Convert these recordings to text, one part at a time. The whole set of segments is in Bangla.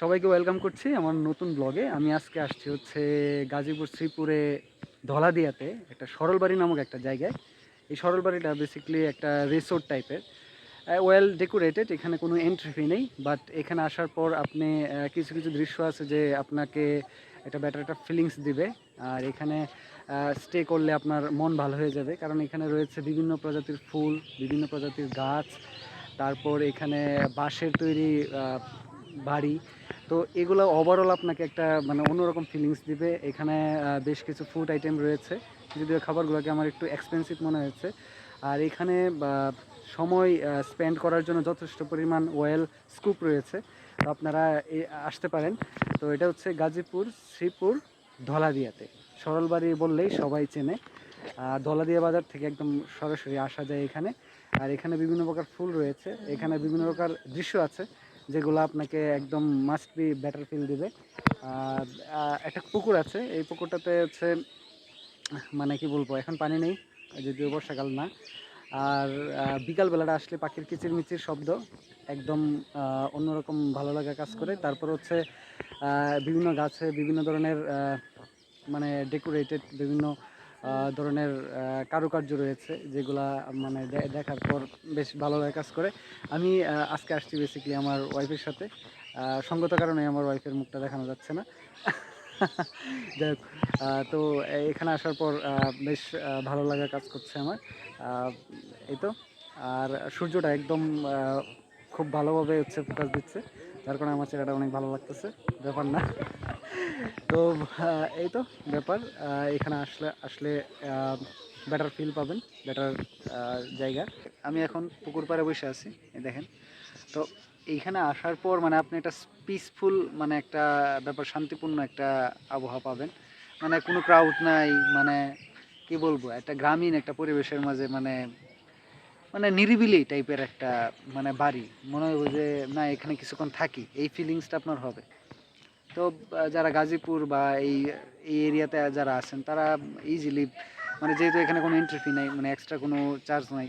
সবাইকে ওয়েলকাম করছি আমার নতুন ব্লগে আমি আজকে আসছি হচ্ছে গাজীপুর শ্রীপুরে ধলাদিয়াতে, একটা সরলবাড়ি নামক একটা জায়গায়। এই সরলবাড়িটা বেসিক্যালি একটা রিসোর্ট টাইপের ওয়েল ডেকোরেটেড এখানে কোনো এন্ট্রি ফি নেই বাট এখানে আসার পর আপনি কিছু কিছু দৃশ্য আছে যে আপনাকে একটা ব্যাটার একটা ফিলিংস দিবে। আর এখানে স্টে করলে আপনার মন ভালো হয়ে যাবে। কারণ এখানে রয়েছে বিভিন্ন প্রজাতির ফুল, বিভিন্ন প্রজাতির গাছ। তারপর এখানে বাঁশের তৈরি বাড়ি। তো এগুলো ওভারঅল আপনাকে একটা মানে অন্যরকম ফিলিংস দিবে। এখানে বেশ কিছু ফুড আইটেম রয়েছে। যদিও খাবারগুলোকে আমার একটু এক্সপেন্সিভ মনে হয়েছে। আর এখানে সময় স্পেন্ড করার জন্য যথেষ্ট পরিমাণ ওয়েল স্কুপ রয়েছে। তো আপনারা আসতে পারেন। তো এটা হচ্ছে গাজীপুর, শ্রীপুর, ধলাদিয়াতে। সরলবাড়ি বললেই সবাই চেনে। আর ধলাদিয়া বাজার থেকে একদম সরাসরি আসা যায় এখানে। আর এখানে বিভিন্ন প্রকার ফুল রয়েছে। এখানে বিভিন্ন প্রকার দৃশ্য আছে। যেগুলো আপনাকে একদম মাস্ট বি বেটার ফিল দিবে। আর একটা পুকুর আছে, এই পুকুরটাতে হচ্ছে মানে কি বলব, এখন পানি নেই, যদিও বর্ষাকাল না। আর বিকালবেলাটা আসলে পাখির কিচিরমিচির শব্দ একদম অন্যরকম ভালো লাগা কাজ করে। তারপর হচ্ছে বিভিন্ন গাছে বিভিন্ন ধরনের মানে ডেকোরেটেড বিভিন্ন ধরনের কারুকার্য রয়েছে যেগুলা মানে দেখার পর বেশ ভালো লাগা কাজ করে। আমি আজকে আসছি বেসিক্যালি আমার ওয়াইফের সাথে। সঙ্গত কারণে আমার ওয়াইফের মুখটা দেখানো যাচ্ছে না। যাই তো এখানে আসার পর বেশ ভালো লাগা কাজ করছে আমার। এই তো। আর সূর্যটা একদম খুব ভালোভাবে হচ্ছে ফোকাস দিচ্ছে। যার কারণে আমার চেহারাটা অনেক ভালো লাগতেছে। ব্যাপার না। তো এই তো ব্যাপার। এখানে আসলে আসলে বেটার ফিল পাবেন বেটার জায়গা। আমি এখন পুকুর পাড়ে বসে আছি দেখেন। তো এইখানে আসার পর মানে আপনি একটা পিসফুল মানে একটা ব্যাপার, শান্তিপূর্ণ একটা আবহাওয়া পাবেন। মানে কোনো ক্রাউড নাই মানে কি বলব, একটা গ্রামীণ, একটা পরিবেশের মাঝে মানে মানে নিরিবিলি টাইপের একটা মানে বাড়ি। মনে হবে যে না, এখানে কিছুক্ষণ থাকি, এই ফিলিংসটা আপনার হবে। তো যারা গাজীপুর বা এই এই এরিয়াতে যারা আছেন, তারা ইজিলি মানে যেহেতু এখানে কোনো এন্ট্রি ফি নাই মানে এক্সট্রা কোনো চার্জ নাই,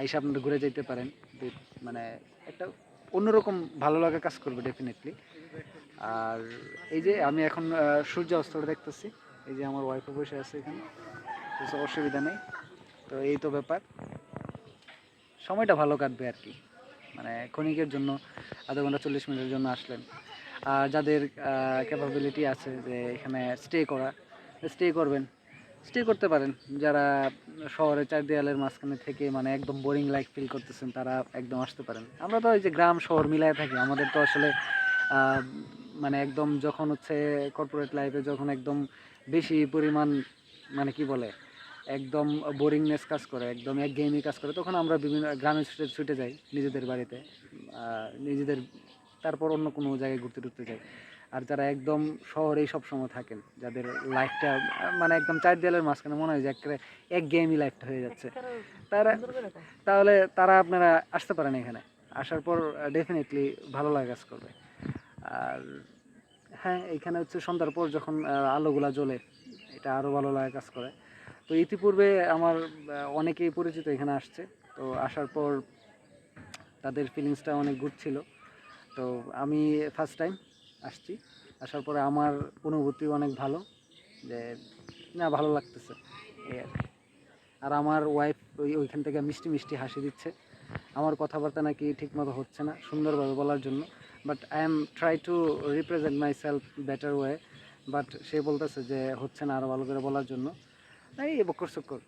আইসা আপনারা ঘুরে যেতে পারেন। মানে একটা অন্যরকম ভালো লাগা কাজ করবে ডেফিনেটলি আর এই যে, আমি এখন সূর্য অস্তটা দেখতেছি। এই যে আমার ওয়াইফও বসে আছে এখানে। কিছু অসুবিধা নেই। তো এই তো ব্যাপার। সময়টা ভালো কাটবে আর কি। মানে ক্ষণিকের জন্য, আধা ঘণ্টা চল্লিশ মিনিটের জন্য আসলেন। যাদের ক্যাপাবিলিটি আছে যে এখানে স্টে করা স্টে করবেন স্টে করতে পারেন। যারা শহরের চার দেয়ালের মাঝখানে থেকে মানে একদম বোরিং লাইফ ফিল করতেছেন, তারা একদম আসতে পারেন। আমরা তো এই যে গ্রাম, শহর মিলায় থাকি। আমাদের তো আসলে মানে একদম যখন হচ্ছে কর্পোরেট লাইফে যখন একদম বেশি পরিমাণ মানে কি বলে, একদম বোরিংনেস কাজ করে, একদম এক গেমই কাজ করে, তখন আমরা বিভিন্ন গ্রামে ছুটে ছুটে যাই নিজেদের বাড়িতে। নিজেদের তারপর অন্য কোনো জায়গায় ঘুরতে টুরতে যাই। আর যারা একদম শহরেই সবসময় থাকেন, যাদের লাইফটা মানে একদম চার দেয়ালের মাঝখানে মনে হয় যে একেবারে এক গেমই লাইফটা হয়ে যাচ্ছে। তারা, তাহলে তারা আপনারা আসতে পারেন এখানে। আসার পর ডেফিনেটলি ভালো লাগা কাজ করবে। আর হ্যাঁ এখানে হচ্ছে সন্ধ্যার পর যখন আলোগুলা জ্বলে, এটা আরও ভালো লাগা কাজ করে। তো ইতিপূর্বে আমার অনেকেই পরিচিত এখানে আসছে। তো আসার পর তাদের ফিলিংসটা অনেক গুড ছিল। তো আমি ফার্স্ট টাইম আসছি। আসার পরে আমার অনুভূতি অনেক ভালো যে, না, ভালো লাগতেছে। এই আর। আর আমার ওয়াইফ ওই, ওইখান থেকে মিষ্টি মিষ্টি হাসি দিচ্ছে। আমার কথাবার্তা নাকি ঠিকমতো হচ্ছে না, সুন্দরভাবে বলার জন্য। But I am try to represent myself better way but সে বলতেছে যে, হচ্ছে না আরও ভালো করে বলার জন্য। এই বকর সকর